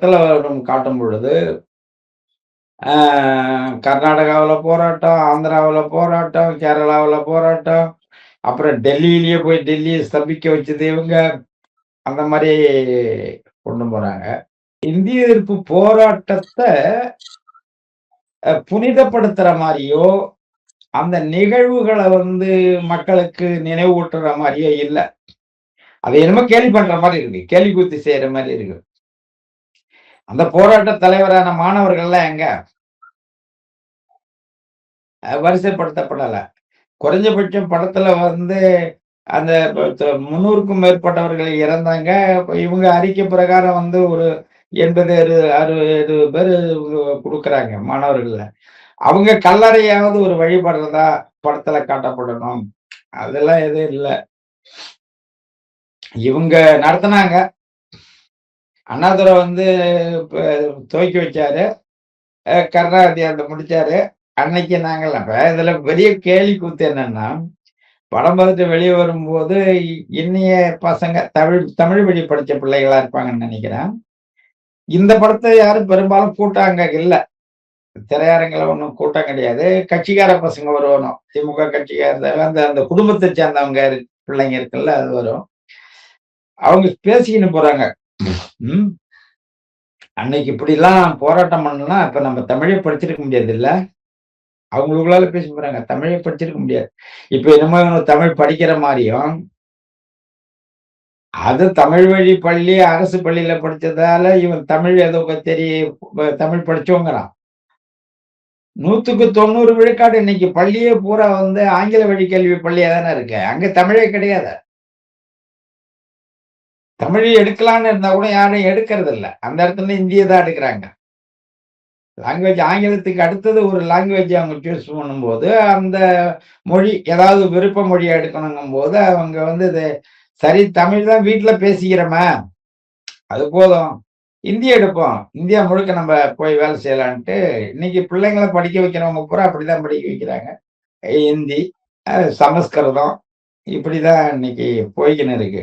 படத்துல நம்ம காட்டும் பொழுது, கர்நாடகாவில் கர்நாடகாவுல போராட்டம், ஆந்திராவுல போராட்டம், கேரளாவுல போராட்டம், அப்புறம் டெல்லியிலேயே போய் டெல்லியை ஸ்தம்பிக்க வச்சது இவங்க. அந்த மாதிரி கொண்டு போறாங்க. இந்திய எதிர்ப்பு போராட்டத்த புனிதப்படுத்துற மாதிரியோ அந்த நிகழ்வுகளை வந்து மக்களுக்கு நினைவூட்டுற மாதிரியோ இல்ல. அது என்னமோ கேலி பண்ற மாதிரி இருக்கு. கேலி குத்தி செய்ற மாதிரி இருக்கு. அந்த போராட்ட தலைவரான மாணவர்கள்லாம் எங்க? வரிசைப்படுத்தப்படல. குறைஞ்சபட்சம் படத்துல வந்து அந்த முன்னூறுக்கும் மேற்பட்டவர்கள் இறந்தாங்க. இவங்க அறிக்கை பிரகாரம் வந்து ஒரு 80, 60 பேரு குடுக்குறாங்க மாணவர்கள்ல. அவங்க கல்லறையாவது ஒரு வழிபடுறதா படத்துல காட்டப்படணும். அதெல்லாம் எதுவும் இல்ல. இவங்க நடத்தினாங்க அண்ணாதுரை வந்து துவக்கி வச்சாரு. அ கருணாநிதி முடிச்சாரு. அன்னைக்கு நாங்கள் இப்ப இதுல பெரிய கேள்வி கூத்து என்னன்னா, படம் பார்த்துட்டு வெளியே வரும்போது இன்னைய பசங்க தமிழ் தமிழ் வழி படித்த பிள்ளைகளா இருப்பாங்கன்னு நினைக்கிறேன் இந்த படத்தை யாரும் பெரும்பாலும் கூட்டம் அங்க இல்லை திரையரங்கில் ஒன்றும் கூட்டம் கிடையாது. கட்சிக்கார பசங்க வருவானுவோ. திமுக கட்சிக்கார அந்த அந்த குடும்பத்தை சேர்ந்தவங்க பிள்ளைங்க இருக்குல்ல, அது வரும். அவங்க பேசிக்கின்னு போறாங்க. உம் அன்னைக்கு இப்படிலாம் போராட்டம் பண்ணலாம் இப்ப நம்ம தமிழே படிச்சிருக்க முடியாது இல்ல அவங்களுக்குள்ளால பேச போறாங்க. தமிழே படிச்சிருக்க முடியாது. இப்ப என்னமோ இவங்க தமிழ் படிக்கிற மாதிரியும் அது தமிழ் வழி பள்ளி, அரசு பள்ளியில படிச்சதால இவன் தமிழ் ஏதோ தெரிய தமிழ் படிச்சவங்கிறான். 100க்கு 90 விழுக்காடு இன்னைக்கு பள்ளியே பூரா வந்து ஆங்கில வழி கல்வி பள்ளியா தானே இருக்கு. அங்க தமிழே கிடையாது. தமிழ் எடுக்கலான்னு இருந்தா கூட யாரும் எடுக்கறதில்ல. அந்த இடத்துல இந்திய தான் எடுக்கிறாங்க லாங்குவேஜ் ஆங்கிலத்துக்கு அடுத்தது ஒரு லாங்குவேஜ் அவங்க சூஸ் பண்ணும்போது, அந்த மொழி ஏதாவது விருப்ப மொழியா எடுக்கணுங்கும்போது, அவங்க வந்து இது சரி தமிழ் தான் வீட்டில் பேசிக்கிறோமே, அது போதும். இந்தியா எடுப்போம். இந்தியா முழுக்க நம்ம போய் வேலை செய்யலான்ட்டு, இன்னைக்கு பிள்ளைங்கள படிக்க வைக்கிறவங்க பூரா அப்படிதான் படிக்க வைக்கிறாங்க. ஹிந்தி, சமஸ்கிருதம் இப்படிதான் இன்னைக்கு போய்க்கின்னு இருக்கு.